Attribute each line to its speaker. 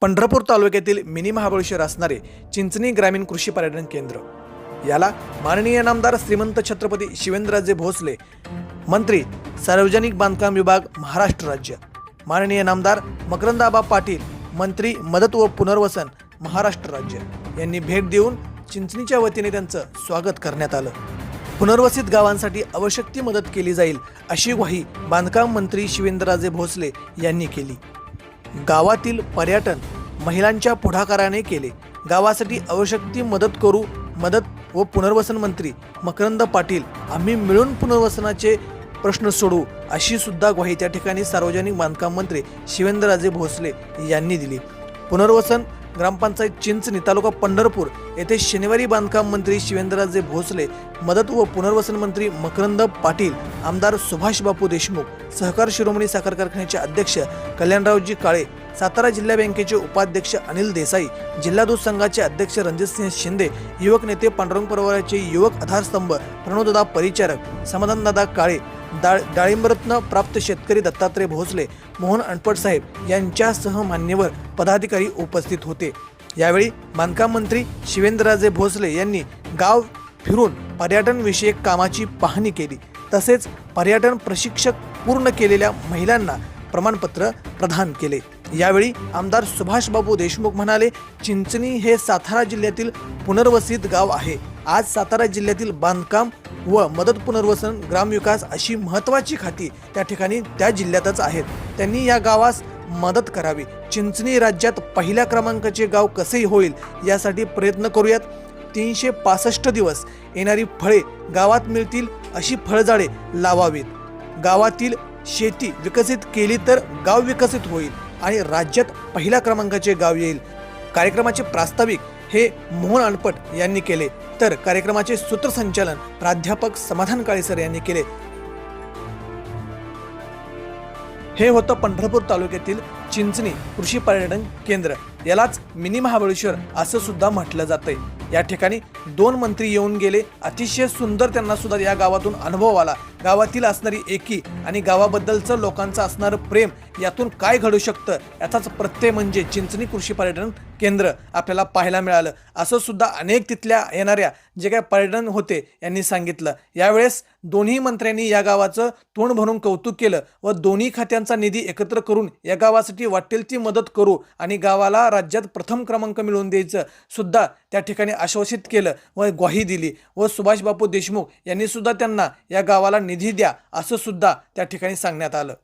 Speaker 1: पंढरपूर तालुक्यातील मिनी महाबळेश्वर असणारे चिंचणी ग्रामीण कृषी पर्यटन केंद्र. याला माननीय नामदार श्रीमंत छत्रपती शिवेंद्रराजे भोसले मंत्री सार्वजनिक बांधकाम विभाग महाराष्ट्र राज्य. माननीय नामदार मकरंदाबा पाटील मंत्री मदत व पुनर्वसन महाराष्ट्र राज्य. यांनी भेट देऊन चिंचणीच्या वतीने त्यांचं स्वागत करण्यात आलं. पुनर्वसित गावांसाठी आवश्यक ती मदत केली जाईल अशी ग्वाही बांधकाम मंत्री शिवेंद्रराजे भोसले यांनी केली. गावातील पर्यटन महिलांच्या पुढाकाराने केले. गावासाठी आवश्यक ती मदत करू मदत व पुनर्वसन मंत्री मकरंद पाटील आम्ही मिळून पुनर्वसनाचे प्रश्न सोडवू अशी सुद्धा ग्वाही त्या ठिकाणी सार्वजनिक बांधकाम मंत्री शिवेंद्रराजे भोसले यांनी दिली. पुनर्वसन ग्रामपंचायत चिंचणी तालुका पंढरपूर येथे शनिवारी बांधकाम मंत्री शिवेंद्रराजे भोसले मदत व पुनर्वसन मंत्री मकरंद पाटील आमदार सुभाष बापू देशमुख सहकार शिरोमणी साखर कारखान्याचे अध्यक्ष कल्याणरावजी काळे सातारा जिल्हा बँकेचे उपाध्यक्ष अनिल देसाई जिल्हा दूध संघाचे अध्यक्ष रणजितसिंह शिंदे युवक नेते पांडुरंग परवाराचे युवक आधारस्तंभ प्रणवदादा परिचारक समाधानदादा काळे डाळ डाळिंबरत्न प्राप्त शेतकरी दत्तात्रय भोसले मोहन अणपट साहेब यांच्यासह मान्यवर पदाधिकारी उपस्थित होते. यावेळी बांधकाम मंत्री शिवेंद्रराजे भोसले यांनी गाव फिरून पर्यटनविषयक कामाची पाहणी केली. तसेच पर्यटन प्रशिक्षक पूर्ण केलेल्या महिलांना प्रमाणपत्र प्रदान केले. यावेळी आमदार सुभाषबाबू देशमुख म्हणाले चिंचणी हे सातारा जिल्ह्यातील पुनर्वसित गाव आहे. आज सातारा जिल्ह्यातील बांधकाम व मदत पुनर्वसन ग्रामविकास अशी महत्त्वाची खाती त्या ठिकाणी त्या जिल्ह्यातच आहेत. त्यांनी या गावास मदत करावी. चिंचणी राज्यात पहिल्या क्रमांकाचे गाव कसे होईल यासाठी प्रयत्न करूयात. तीनशे पासष्ट दिवस येणारी फळे गावात मिळतील अशी फळझाडे लावावीत. गावातील शेती विकसित केली तर गाव विकसित होईल आणि राज्यात पहिल्या क्रमांकाचे गाव येईल. कार्यक्रमाचे प्रास्ताविक हे मोहन अनपट यांनी केले. तर कार्यक्रमाचे सूत्रसंचालन प्राध्यापक समाधान काळेसर यांनी केले. हे होतं पंढरपूर तालुक्यातील चिंचणी कृषी पर्यटन केंद्र. यालाच मिनी महाबळेश्वर असं सुद्धा म्हटलं जातंय. या ठिकाणी दोन मंत्री येऊन गेले. अतिशय सुंदर त्यांना सुद्धा या गावातून अनुभव आला. गावातील असणारी एकी आणि गावाबद्दलचं लोकांचं असणारं प्रेम यातून काय घडू शकतं? याचाच प्रत्यय म्हणजे चिंचणी कृषी पर्यटन केंद्र आपल्याला पाहायला मिळालं. असं सुद्धा अनेक तिथल्या येणाऱ्या जे काय पर्यटन होते यांनी सांगितलं. यावेळेस दोन्ही मंत्र्यांनी या गावाचं तोंड भरून कौतुक केलं व दोन्ही खात्यांचा निधी एकत्र करून या गावासाठी वाटेल ती मदत करू आणि गावाला राज्यात प्रथम क्रमांक मिळवून द्यायचं सुद्धा त्या ठिकाणी आश्वासित केलं व ग्वाही दिली व सुभाषबापू देशमुख यांनी सुद्धा त्यांना या गावाला निधी द्या असं सुद्धा त्या ठिकाणी सांगण्यात आलं.